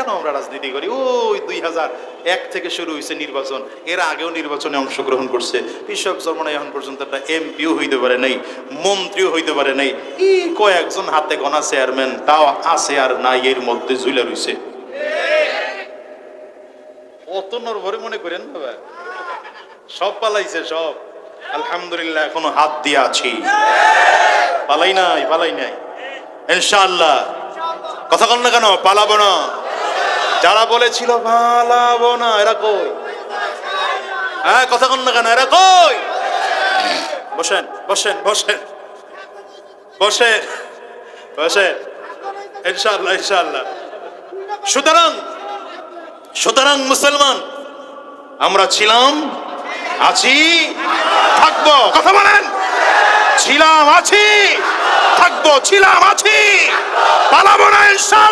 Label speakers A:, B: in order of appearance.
A: কেন আমরা রাজনীতি করি? ওই দুই হাজার এক থেকে শুরু হয়েছে নির্বাচন। এর আগেও নির্বাচনে অংশগ্রহণ করছে। বিশ্বক জন্মনা এখন পর্যন্ত একটা এমপিও হইতে পারে নাই, মন্ত্রীও হইতে পারে নাই। ই কয়েকজন হাতে গোনা চেয়ারম্যান, তাও আছে আর নাই, এর মধ্যে ঝুলে রইছে। অত নরভরে মনে করেন ভাই? সব পালাইছে, সব। আলহামদুলিল্লাহ, এখনও হাত দিয়ে আছি। পালাই নাই পালাই নাই। ইনশাআল্লাহ। কথা কন না কেন, পালাবো না। যারা বলেছিল পালাবো না, এরা কই? হ্যাঁ কথা কন না কেন, এরা কই? বসেন বসেন বসেন বসেন বসেন। ইনশাআল্লাহ ইনশাআল্লাহ। সুতরাং সুতরাং মুসলমান, আমরা ছিলাম, আছি, থাকব। কথা বলেন। ছিলাম, আছি, থাকব, ছিলাম, আছি। পালাবো না, ইনশাআল্লাহ।